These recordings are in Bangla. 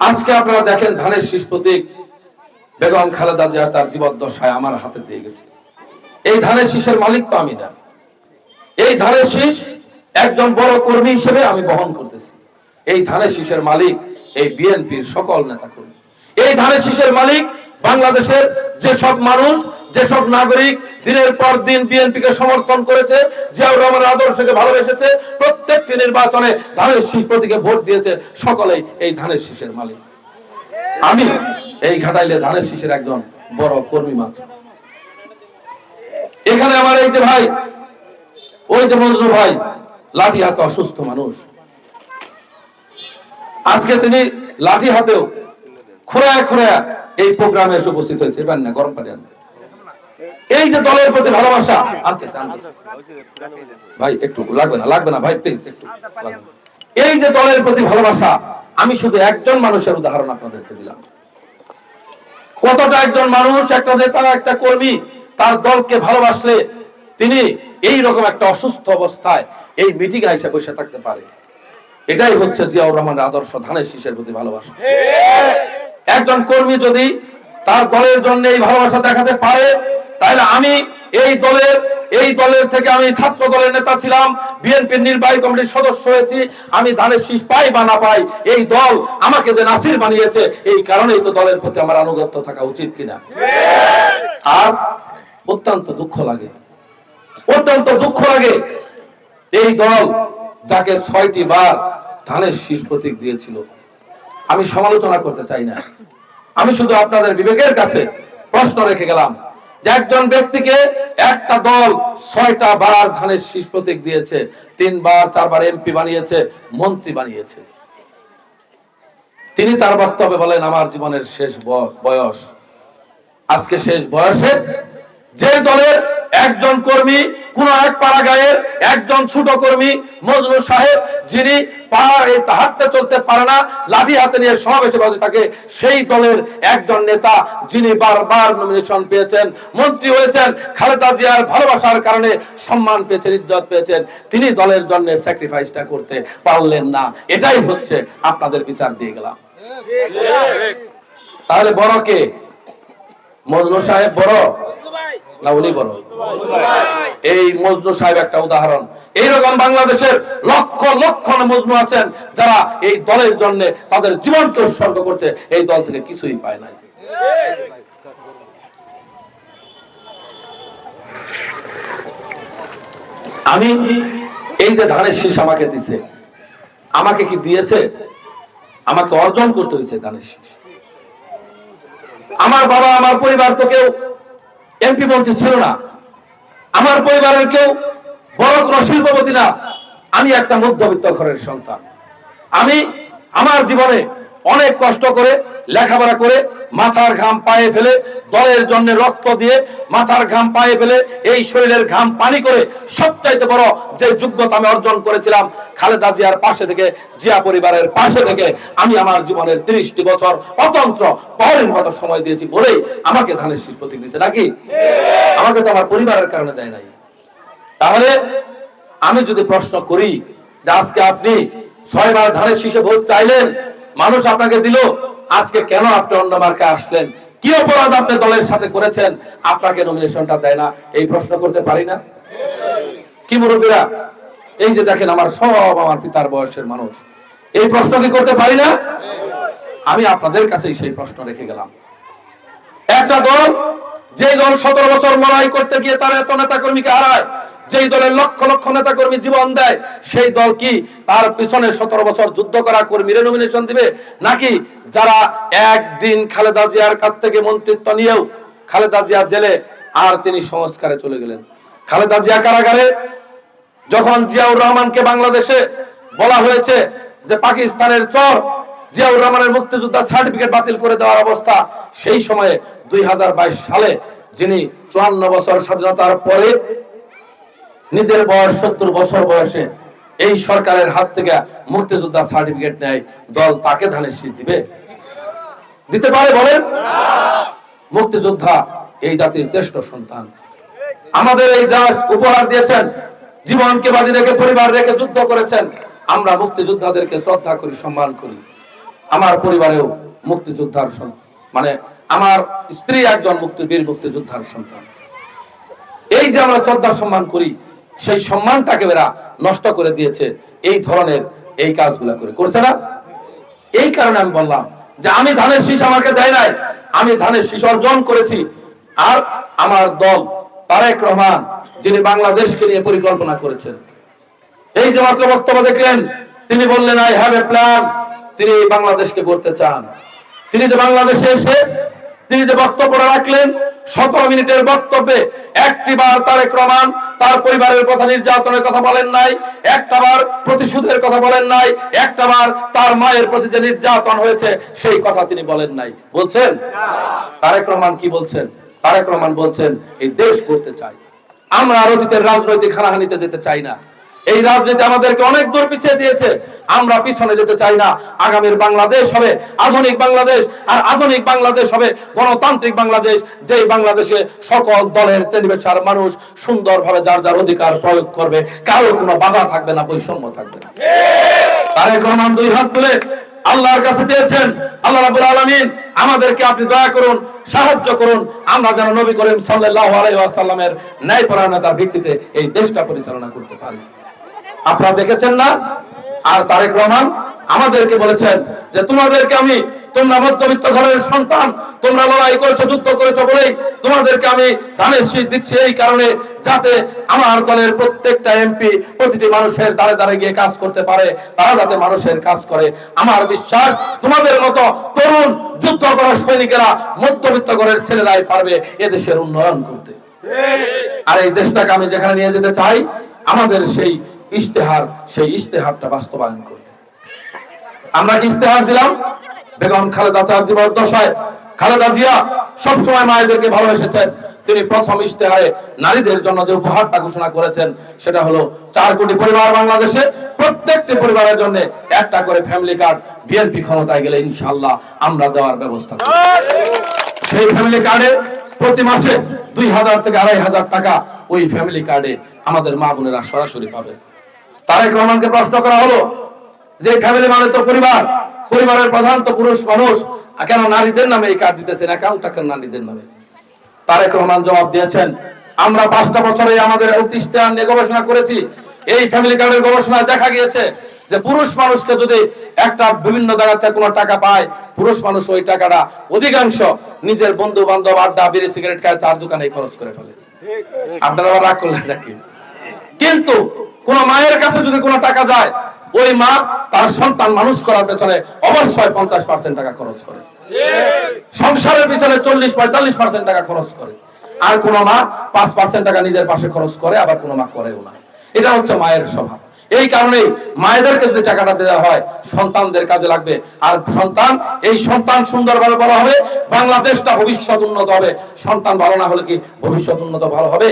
আজকে আপনারা দেখেন ধানের শীষ প্রতীক বেগম খালেদা জিয়া তার জীবদ্দশায় আমার হাতে দিয়ে গেছে। এই ধানের শীষের মালিক তো আমি না। এই ধানের শীষ একজন বড় কর্মী হিসেবে আমি বহন করতেছি। এই ধানের শীষের মালিক এই বিএনপির সকল নেতা কর্মী এই ধানের শীষের মালিক বাংলাদেশের যেসব মানুষ, যেসব নাগরিক দিনের পর দিন বিএনপিকে সমর্থন করেছে, জিয়াউর রহমানের আদর্শকে ভালোবেসেছে, প্রত্যেকটি নির্বাচনে ধানের শীষ প্রতীকে ভোট দিয়েছে, সকলেই এই ধানের শীষের মালিক। আমি এই ঘাটাইলে ধানের শীষের একজন বড় কর্মী মাত্র। এখানে আমার এই যে ভাই, ওই যে মজনু ভাই, লাঠি হাতে অসুস্থ মানুষ। আজকে তিনি লাঠি হাতেও খোঁড়ায় খোঁড়ায় এই প্রোগ্রামে এসে উপস্থিত হয়েছে। এবার না, গরম পানি আনবে। এই যে দলের প্রতি ভালোবাসা, আনতেছে আনতেছে। ভাই, একটু লাগবে না লাগবে না, ভাই প্লিজ একটু এই যে দলের প্রতি ভালোবাসা, আমি শুধু একজন মানুষের উদাহরণ আপনাদেরকে দিলাম। কতটা একজন মানুষ, একটা নেতা, একটা কর্মী, তার দলকে ভালোবাসলে তিনি এই রকম একটা অসুস্থ অবস্থায় এই মিটিং এসে বসে থাকতে পারে? এটাই হচ্ছে জিয়াউর রহমানের আদর্শ ধানের শীষের প্রতি ভালোবাসা। একজন কর্মী যদি তার দলের জন্য এই ভালোবাসা দেখাতে পারে, তাহলে আমি এই দলের এই দলের থেকে আমি ছাত্র দলের নেতা ছিলাম, বিএনপির নির্বাহী কমিটির সদস্য হয়েছি, আমি ধানের শীষ পাই বা না পাই, এই দল আমাকে যে নাসির বানিয়েছে, এই কারণেই তো দলের প্রতি আমার আনুগত্য থাকা উচিত কিনা। আর অত্যন্ত দুঃখ লাগে, অত্যন্ত দুঃখ লাগে এই দল যাকে ছয়টি বার ধানের শীষ প্রতীক দিয়েছিল। আমি সমালোচনা করতে চাই না। আমি শুধু আপনাদের বিবেকের কাছে প্রশ্ন রেখে গেলাম যে একজন ব্যক্তিকে একটা দল ছয়টা বার ধানের শীষ প্রতীক দিয়েছে, তিনবার চারবার এমপি বানিয়েছে, মন্ত্রী বানিয়েছে। তিনি তার বক্তব্যে বলেন, আমার জীবনের শেষ বয়স। আজকে শেষ বয়সে যে দলের একজন কর্মী, কোন এক পাড়া গায়ের একজন ছোট কর্মী, মজনু সাহেব, যিনি হাঁটতে চলতে পারে না, লাঠি হাতে নিয়ে সমাবেশে বসে থাকে, সেই দলের একজন নেতা যিনি বারবার নমিনেশন পেয়েছেন, মন্ত্রী হয়েছেন, খালেদা জিয়ার ভালোবাসার কারণে সম্মান পেয়েছেন, ইজ্জত পেয়েছেন, তিনি দলের জন্য স্যাক্রিফাইসটা করতে পারলেন না। এটাই হচ্ছে আপনাদের বিচার দিয়ে গেলাম। তাহলে বড় কে? মজনু সাহেব বড়? এই মজনু সাহেব একটা উদাহরণ। এইরকম বাংলাদেশের লক্ষ লক্ষ মজনু আছেন যারা এই দলের জন্য তাদের জীবনকে উৎসর্গ এই দল থেকে কিছুই পায় নাই। আমি এই যে ধানের শীষ আমাকে দিছে, আমাকে কি দিয়েছে? আমাকে অর্জন করতে হয়েছে ধানের শীষ। আমার বাবা, আমার পরিবার তো কেউ এমপি মন্ত্রী ছিল না। আমার পরিবারের কেউ বড় কোনো শিল্পপতি না। আমি একটা মধ্যবিত্ত ঘরের সন্তান। আমি আমার জীবনে অনেক কষ্ট করে, লেখাপড়া করে মাথার ঘাম পায়ে ফেলে দলের জন্য রক্ত দিয়ে মাথার ঘাম পায়ে ফেলে এই শরীরের ঘাম পানি করে সবচাইতে বড় যে যোগ্যতা আমি অর্জন করেছিলাম খালেদা জিয়ার পাশে থেকে, জিয়া পরিবারের পাশে থেকে, আমি আমার জীবনের তিরিশটি বছর অতন্ত্র পরের মতো সময় দিয়েছি বলেই আমাকে ধানের শীষ প্রতীক দিচ্ছে নাকি? আমাকে তো আমার পরিবারের কারণে দেয় নাই। তাহলে আমি যদি প্রশ্ন করি যে আজকে আপনি ছয়বার ধানের শীষে ভোট চাইলেন মানুষ আপনাকে দিল, আজকে কেন আপনি অন্য মার্কে আসলেন? কি অপরাধ আপনি দলের সাথে করেছেন? আপনাকে নমিনেশনটা দেয় না। এই প্রশ্ন করতে পারি না? কি মুরব্বীরা? এই যে দেখেন, আমার সব আমার পিতার বয়সের মানুষ। এই প্রশ্ন কি করতে পারি না? আমি আপনাদের কাছেই সেই প্রশ্ন রেখে গেলাম। একটা দল যে দল সতেরো বছর লড়াই করতে গিয়ে তার এত নেতা কর্মীকে হারায় যেই দলের লক্ষ লক্ষ নেতা কর্মী জীবন দেয়, সেই দল কি তার পিছনে সতেরো বছর যুদ্ধ করা কর্মীর নমিনেশন দিবে? নাকি যারা একদিন খালেদা জিয়ার কাছ থেকে মন্ত্রিত্ব নিয়েও খালেদা জিয়া জেলে আর তিনি সংস্কারে চলে গেলেন? খালেদা জিয়া কারাগারে যখন জিয়াউর রহমানকে বাংলাদেশে বলা হয়েছে যে পাকিস্তানের চর, জিয়াউর রহমানের মুক্তিযোদ্ধা সার্টিফিকেট বাতিল করে দেওয়ার অবস্থা, সেই সময়ে দুই হাজার বাইশ সালে যিনি চুয়ান্ন বছর স্বাধীনতার পরে নিজের বয়স সত্তর বছর বয়সে এই সরকারের হাত থেকে মুক্তিযোদ্ধা সার্টিফিকেট নেয় দল তাকে ধানের শীত দিবে। দিতে পারে বলেন? মুক্তিযোদ্ধা এই জাতির জ্যেষ্ঠ সন্তান। আমাদের এই দেশ উপহার দিয়েছেন জীবনকে বাজি রেখে পরিবার রেখে যুদ্ধ করেছেন। আমরা মুক্তিযোদ্ধাদেরকে শ্রদ্ধা করি সম্মান করি। আমার পরিবারেও মুক্তিযোদ্ধার মানে আমার স্ত্রী একজন মুক্তি বীর মুক্তিযোদ্ধার সন্তান। এই যে আমরা শ্রদ্ধা সম্মান করি সেই সম্মানটাকে এরা নষ্ট করে দিয়েছে এই ধরনের এই কাজগুলা করে। করছে না? এই কারণে আমি বললাম যে আমি ধানের শীষ আমাকে দেয় নাই, আমি ধানের শীষ অর্জন করেছি। আর আমার দল তারেক রহমান, যিনি বাংলাদেশকে নিয়ে পরিকল্পনা করেছেন। এই যে মাত্র বক্তব্য দেখলেন, তিনি বললেন আই হ্যাভ এ প্ল্যান তিনি বাংলাদেশকে করতে চান। তিনি যে বাংলাদেশে এসে তিনি যে বক্তব্যটা রাখলেন, সতেরো মিনিটের বক্তব্যে একটি বার তারেক রহমান তার পরিবারের কথা নির্যাতনের কথা বলেন নাই, একটা বার প্রতিশোধের কথা বলেন নাই, একটা বার তার মায়ের প্রতি যে নির্যাতন হয়েছে, সেই কথা তিনি বলেন নাই। বলছেন? তারেক রহমান কি বলছেন? তারেক রহমান বলছেন, এই দেশ করতে চাই। আমরা অতীতের রাজনৈতিক হানাহানিতে যেতে চাই না। এই রাজনীতি আমাদেরকে অনেক দূর পিছিয়ে দিয়েছে। আমরা পিছনে যেতে চাই না। আগামীর বাংলাদেশ হবে আধুনিক বাংলাদেশ, আর আধুনিক বাংলাদেশ হবে গণতান্ত্রিক বাংলাদেশ, যেই বাংলাদেশে সকল দলের শ্রেণীবেশার মানুষ সুন্দরভাবে যার যার অধিকার প্রয়োগ করবে। কারও কোনো বাধা থাকবে না, বৈষম্য থাকবে না। তারেক রহমান দুই হাত তুলে আল্লাহর কাছে চেয়েছেন, আল্লাহ রাব্বুল আলামিন, আমাদেরকে আপনি দয়া করুন, সাহায্য করুন, আমরা যেন নবী করিম সাল্লাল্লাহু আলাইহি ওয়াসাল্লামের ন্যায়পরায়ণতার ভিত্তিতে এই দেশটা পরিচালনা করতে পারি। আপনারা দেখেছেন না? আর তারেক রহমান আমাদেরকে বলেছেন যে তোমাদেরকে আমি তোমরা মধ্যবিত্ত ঘরের সন্তান তোমরা লড়াই করেছ যুদ্ধ করেছ বলেই তোমাদেরকে আমি ধানের শীত দিচ্ছি। এই কারণে যাতে আমার দলের প্রত্যেকটা এমপি প্রতিটি মানুষের দ্বারে দ্বারে গিয়ে কাজ করতে পারে তারা যাতে মানুষের কাজ করে। আমার বিশ্বাস তোমাদের মতো তরুণ যুদ্ধ করা সৈনিকেরা মধ্যবিত্ত ঘরের ছেলেরাই পারবে এদেশের উন্নয়ন করতে। আর এই দেশটাকে আমি যেখানে নিয়ে যেতে চাই আমাদের সেই ইশতেহার, সেই ইশতেহারটা বাস্তবায়ন করতে। আমরা ইশতেহার দিলাম? বেগম খালেদা চার দিবর্দশায় খালেদা জিয়া সবসময় মায়েদেরকে ভালোবেসেছেন। তিনি প্রথম ইশতেহারে নারীদের জন্য যে উপহারটা ঘোষণা করেছেন, সেটা হলো চার কোটি পরিবার বাংলাদেশে, প্রত্যেকটি পরিবারের জন্য একটা করে ফ্যামিলি কার্ড বিএনপি ক্ষমতায় গেলে ইনশাল্লাহ আমরা দেওয়ার ব্যবস্থা সেই ফ্যামিলি কার্ডে প্রতি মাসে দুই হাজার থেকে আড়াই হাজার টাকা ওই ফ্যামিলি কার্ডে আমাদের মা বোনেরা সরাসরি পাবে। তারেক রহমানকে প্রশ্ন করা হলো যে ফ্যামিলি মানে তো পরিবার পরিবারের প্রধান তো পুরুষ মানুষ কেন নারীদের নামে এই কার্ড দিতেছেন? অ্যাকাউন্টটা কেন নারীদের নামে। তারেক রহমান জবাব দিয়েছেন আমরা পাঁচটা বছরে আমাদের ইশতেহার নিয়ে গবেষণা করেছি। এই ফ্যামিলি কার্ডের গবেষণায় দেখা গিয়েছে যে পুরুষ মানুষকে যদি একটা বিভিন্ন জায়গা থেকে কোনো টাকা পায় পুরুষ মানুষ ওই টাকাটা অধিকাংশ নিজের বন্ধু বান্ধব আড্ডা বিড়ি সিগারেট খায় চার দোকানে খরচ করে ফেলে। আপনারা আবার রাগ করলেন নাকি? কিন্তু কোন মায়ের কাছে যদি কোনো টাকা যায়, ওই মা তার সন্তান মানুষ করার পেছনে অবশ্যই পঞ্চাশ পার্সেন্ট টাকা খরচ করে। সংসারের পিছনে চল্লিশ, পঁয়তাল্লিশ পার্সেন্ট টাকা খরচ করে। আর কোন মা পাঁচ পার্সেন্ট টাকা নিজের পাশে খরচ করে, আবার কোনো মা করেও না। এটা হচ্ছে মায়ের স্বভাব। এই কারণে মায়েদেরকে যদি টাকাটা দেওয়া হয়, সন্তানদের কাজে লাগবে। আর সন্তান, এই সন্তান সুন্দরভাবে বড় হবে, বাংলাদেশটা ভবিষ্যৎ উন্নত হবে। সন্তান ভালো না হলে কি ভবিষ্যৎ উন্নত ভালো হবে?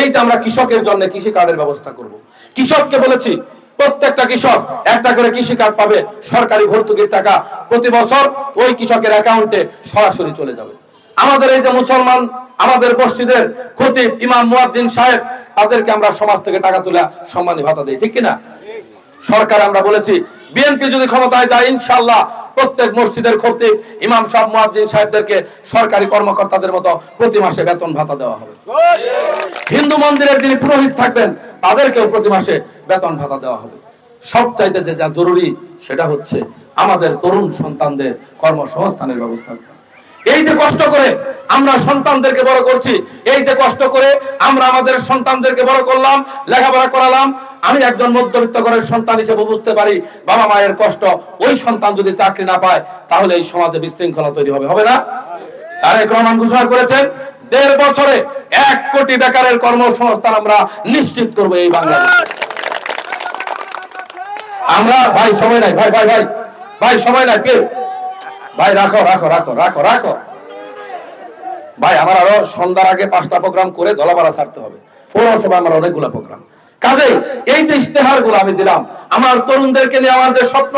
এই যে আমরা কৃষকের জন্য কৃষি কার্ডের ব্যবস্থা করব। কৃষককে বলেছি, প্রত্যেকটা কৃষক একটা করে কৃষি কার্ড পাবে, সরকারি ভর্তুকির টাকা। প্রতি বছর ওই কৃষকের অ্যাকাউন্টে সরাসরি চলে যাবে। আমাদের এই যে মুসলমান আমাদের মসজিদের খতিব ইমাম মুয়াজ্জিন সাহেব, তাদেরকে আমরা সমাজ থেকে টাকা তুলে সম্মানী ভাতা দিই, ঠিক কিনা? সরকার আমরা বলেছি বিএনপি যদি ক্ষমতায় যায়, ইনশাআল্লাহ প্রত্যেক মসজিদের খতিব ইমাম সাহেব, মুয়াজ্জিন সাহেবদেরকে সরকারি কর্মকর্তাদের মতো প্রতি মাসে বেতন ভাতা দেওয়া হবে। হিন্দু মন্দিরের যিনি পুরোহিত থাকবেন, তাদেরকেও প্রতি মাসে বেতন ভাতা দেওয়া হবে। সবচাইতে যে যা জরুরি, সেটা হচ্ছে আমাদের তরুণ সন্তানদের কর্মসংস্থানের ব্যবস্থা। এই যে কষ্ট করে আমরা সন্তানদেরকে বড় করছি, এই যে কষ্ট করে আমরা আমাদের সন্তানদেরকে বড় করলাম, লেখাপড়া করালাম, আমি একজন মধ্যবিত্ত ঘরের সন্তান হিসেবে বুঝতে পারি বাবা মায়ের কষ্ট। ওই সন্তান যদি চাকরি না পায়, তাহলে এই সমাজে বিশৃঙ্খলা তৈরি হবে হবে না? তারেক রহমান ঘোষণা করেছেন, দেড় বছরে এক কোটি বেকারের কর্মসংস্থান আমরা নিশ্চিত করব এই বাংলাদেশে। আমরা ভাই, সময় নাই, ভাই ভাই ভাই ভাই, সময় নাই প্লিজ ভাই, রাখো রাখো রাখো রাখো রাখো। ভাই, আমার আরও সন্ধ্যার আগে পাঁচটা প্রোগ্রাম করে ধলাপাড়া ছাড়তে হবে। পৌরসভা আমার অনেকগুলো প্রোগ্রাম। কাজেই এই যে ইশতেহারগুলো আমি দিলাম, আমার তরুণদেরকে নিয়ে আমার যে স্বপ্ন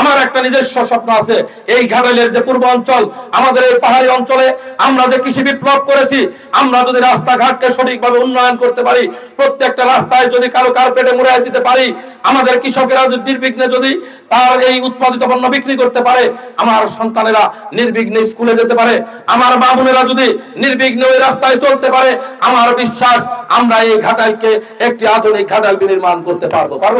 আমার একটা নিজস্ব স্বপ্ন আছে এই ঘাটালের যে পূর্ব অঞ্চল, আমাদের এই পাহাড়ি অঞ্চলে আমরা যে কৃষি বিপ্লব করেছি, আমরা যদি রাস্তাঘাটকে সঠিকভাবে উন্নয়ন করতে পারি, প্রত্যেকটা রাস্তায় যদি কারও কার্পেটে মুড়াই দিতে পারি, আমাদের কৃষকেরা নির্বিঘ্নে যদি তার এই উৎপাদিত পণ্য বিক্রি করতে পারে, আমার সন্তানেরা নির্বিঘ্নে স্কুলে যেতে পারে, আমার মা বোনেরা যদি নির্বিঘ্নে ওই রাস্তায় চলতে পারে, আমার বিশ্বাস আমরা এই ঘাটালকে একটি আধুনিক ঘাটাল বিনির্মাণ করতে পারব পারব?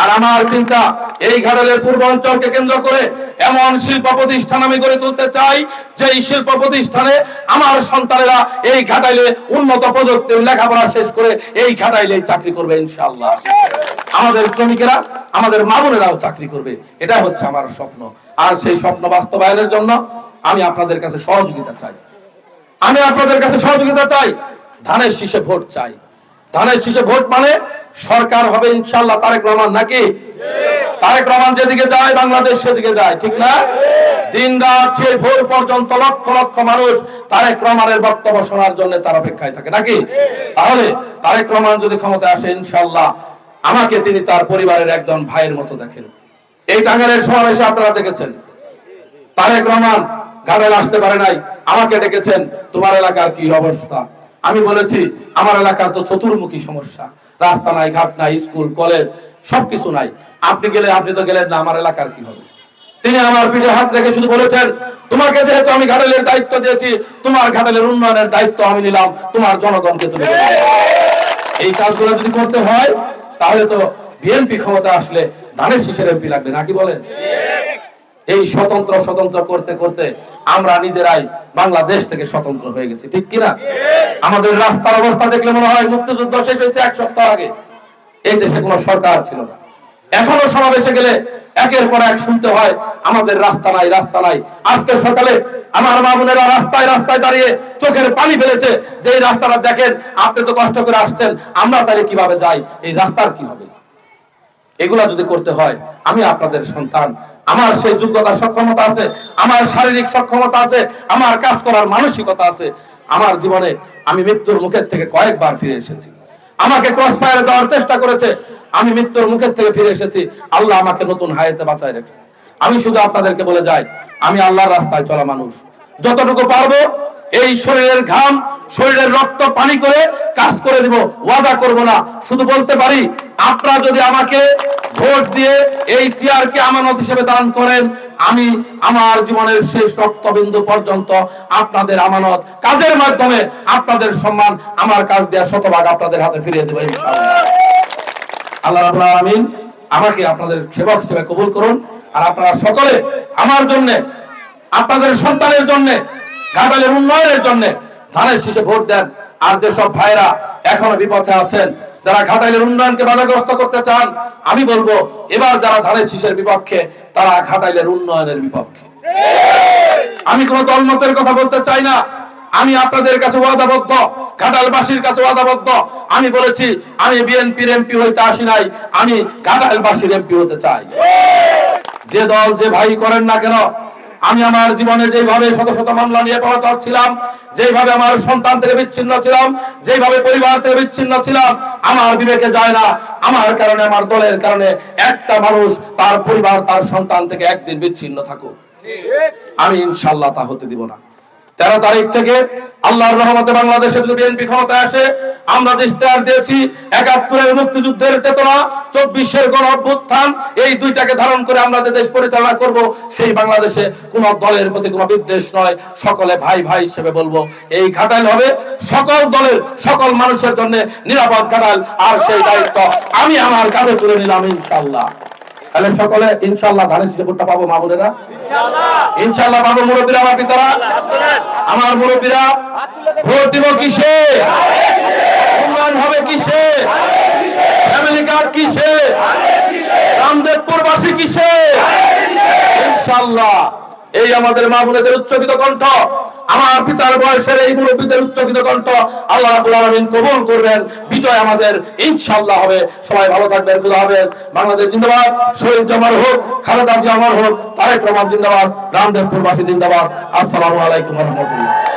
আর আমার চিন্তা, এই ঘাটালের পূর্ব অঞ্চলকে কেন্দ্র করে এমন শিল্প প্রতিষ্ঠান আমি গড়ে তুলতে চাই যে এই শিল্প প্রতিষ্ঠানে আমার সন্তানেরা এই ঘাটাইলে উন্নত প্রযুক্তির লেখাপড়া শেষ করে এই ঘাটাইলে চাকরি করবে, ইনশাআল্লাহ। আমাদের শ্রমিকেরা, আমাদের মা বোনেরাও চাকরি করবে এটা হচ্ছে আমার স্বপ্ন। আর সেই স্বপ্ন বাস্তবায়নের জন্য আমি আপনাদের কাছে সহযোগিতা চাই। আমি আপনাদের কাছে সহযোগিতা চাই, ধানের শীষে ভোট চাই। ধানের শীষে ভোট মানে সরকার হবে ইনশাল্লাহ তারেক রহমান নাকি? তারেক রহমান যেদিকে যায়, বাংলাদেশ সেদিকে যায়, ঠিক না? দিন রাত সেই ভোর পর্যন্ত লক্ষ লক্ষ মানুষ তারেক রহমানের বক্তব্য শোনার জন্য তার অপেক্ষায় থাকে, নাকি? তাহলে তারেক রহমান যদি ক্ষমতায় আসে ইনশাল্লাহ আমাকে তিনি তার পরিবারের একজন ভাইয়ের মতো দেখেন। এই টাঙ্গালের সমাবেশে আপনারা দেখেছেন। তারেক রহমান ঘাটালে আসতে পারে নাই, আমাকে ডেকেছেন। তোমার এলাকার কি অবস্থা? আমি বলেছি, আমার এলাকার তো চতুর্মুখী সমস্যা। রাস্তা নাই, ঘাট নাই, স্কুল, কলেজ, সবকিছু নাই। আপনি গেলে, আপনি তো গেলেন না, আমার এলাকার কি হবে? তিনি আমার পিঠে হাত রেখে শুধু বলেছেন, তোমাকে যেহেতু আমি ঘাটালের দায়িত্ব দিয়েছি, তোমার ঘাটালের উন্নয়নের দায়িত্ব আমি নিলাম, তোমার জনগণকে তুমি এই কাজগুলো যদি করতে হয়, তাহলে তো বিএনপি ক্ষমতা আসলে ধানের শীষের এমপি লাগবে নাকি বলেন? এই স্বতন্ত্র স্বতন্ত্র করতে করতে আমরা নিজেরাই বাংলাদেশ থেকে স্বতন্ত্র হয়ে গেছি, ঠিক কিনা? আমাদের রাস্তার অবস্থা দেখলে মনে হয় মুক্তিযুদ্ধ শেষ হয়েছে এক সপ্তাহ আগে। এই দেশে কোনো সরকার ছিল না। এখনও সমাবেশে গেলে একের পর এক শুনতে হয়, আমাদের রাস্তা নাই রাস্তা নাই। আজকে সকালে আমার মা বোনেরা রাস্তায় রাস্তায় দাঁড়িয়ে চোখের পানি ফেলেছে যে রাস্তাটা দেখেন, আপনি তো কষ্ট করে আসছেন, আমরা তাহলে কীভাবে যাই? এই রাস্তার কি হবে? এগুলা যদি করতে হয়, আমি আপনাদের সন্তান আমার সেই যোগ্যতা সক্ষমতা আছে, আমার শারীরিক সক্ষমতা আছে, আমার কাজ করার মানসিকতা আছে। আমার জীবনে আমি মৃত্যুর মুখের থেকে কয়েকবার ফিরে এসেছি। আমাকে ক্রস ফায়ারে দেওয়ার চেষ্টা করেছে, আমি মৃত্যুর মুখের থেকে ফিরে এসেছি। আল্লাহ আমাকে নতুন হায়াতে বাঁচায় রেখেছে। আমি শুধু আপনাদেরকে বলে যাই, আমি আল্লাহর রাস্তায় চলা মানুষ। যতটুকু পারব, এই শরীরের ঘাম, শরীরের রক্ত, পানি করে কাজ করে দিব, ওয়াদা করব না। শুধু বলতে পারি, আপনারা যদি আমাকে ভোট দিয়ে এই চেয়ারকে আমানত হিসেবে দান করেন। আমি আমার জীবনের শেষ রক্তবিন্দু পর্যন্ত আপনাদের আমানত কাজের মাধ্যমে আপনাদের সম্মান, আমার কাজ দেওয়া শতভাগ আপনাদের হাতে ফিরিয়ে দেবো আল্লাহ রাব্বুল আলামিন আমাকে আপনাদের সেবক হিসেবে কবুল করুন। আর আপনারা সকলে আমার জন্য, আপনাদের সন্তানের জন্য, ঘাটালের উন্নয়নের জন্য ধানের শীষে ভোট দেন। আর যেসব ভাইরা এখনও বিপথে আছেন যারা ঘাটালের উন্নয়নকে বাধাগ্রস্ত করতে চান, আমি বলব, এবার যারা ধানের শীষের বিপক্ষে, তারা ঘাটালের উন্নয়নের বিপক্ষে। আমি কোন দলমতের কথা বলতে চাই না। আমি আপনাদের কাছে ওয়াদাবদ্ধ, ঘাটালবাসীর কাছে ওয়াদাবদ্ধ। আমি বলেছি, আমি বিএনপির এমপি হইতে আসি নাই, আমি ঘাটালবাসীর এমপি হতে চাই। যে দল যে ভাই করেন না কেন আমি আমার জীবনে যেভাবে শত শত মামলা নিয়ে পলাতক ছিলাম যেভাবে আমার সন্তান থেকে বিচ্ছিন্ন ছিলাম যেভাবে পরিবার থেকে বিচ্ছিন্ন ছিলাম, আমার বিবেকে যায় না। আমার কারণে, আমার দলের কারণে একটা মানুষ তার পরিবার, তার সন্তান থেকে একদিন বিচ্ছিন্ন থাকুক। আমি ইনশাল্লাহ তা হতে দিব না। তেরো তারিখ থেকে আল্লাহর রহমতে বাংলাদেশে যদি বিএনপি ক্ষমতায় আসে, আমরা যে দিয়েছি একাত্তরের মুক্তিযুদ্ধের চেতনা, চব্বিশের গণ অভ্যুত্থান, এই দুইটাকে ধারণ করে আমরা যে দেশ পরিচালনা করব, সেই বাংলাদেশে কোন দলের প্রতি কোনো বিদ্বেষ নয়। সকলে ভাই ভাই হিসেবে বলব, এই ঘাটাল হবে সকল দলের, সকল মানুষের জন্য নিরাপদ ঘাটাল, আর সেই দায়িত্ব আমি আমার কাঁধে তুলে নিলাম ইনশাল্লাহ তাহলে সকলে ইনশাল্লাহ ধানের শীষে ভোটটা পাবো মা বোনেরা? ইনশাল্লাহ পাবো মুরব্বীরা আমার পিতারা? আমার মুরব্বীরা ভোট দিব কিসে? উন্নয়ন হবে কিসে? ফ্যামিলি কার্ড কিসে? রামদেবপুরবাসী কিসে? ইনশাল্লাহ এই আমাদের মা বোনেদের উচ্চকিত কণ্ঠ, আমার পিতার বয়সের এই মুরব্বীদের উচ্চকিত কণ্ঠ, আল্লাহ রাব্বুল আলামিন কবুল করবেন, বিজয় আমাদের ইনশাল্লাহ হবে। সবাই ভালো থাকবেন, খুদা হাফেজ। বাংলাদেশ জিন্দাবাদ, শহীদ জামার হোক, খালেদা জামার হোক, তারেক রহমান জিন্দাবাদ, রামদেবপুরবাসী জিন্দাবাদ। আসসালামু আলাইকুম রাহমাতুল্লাহ।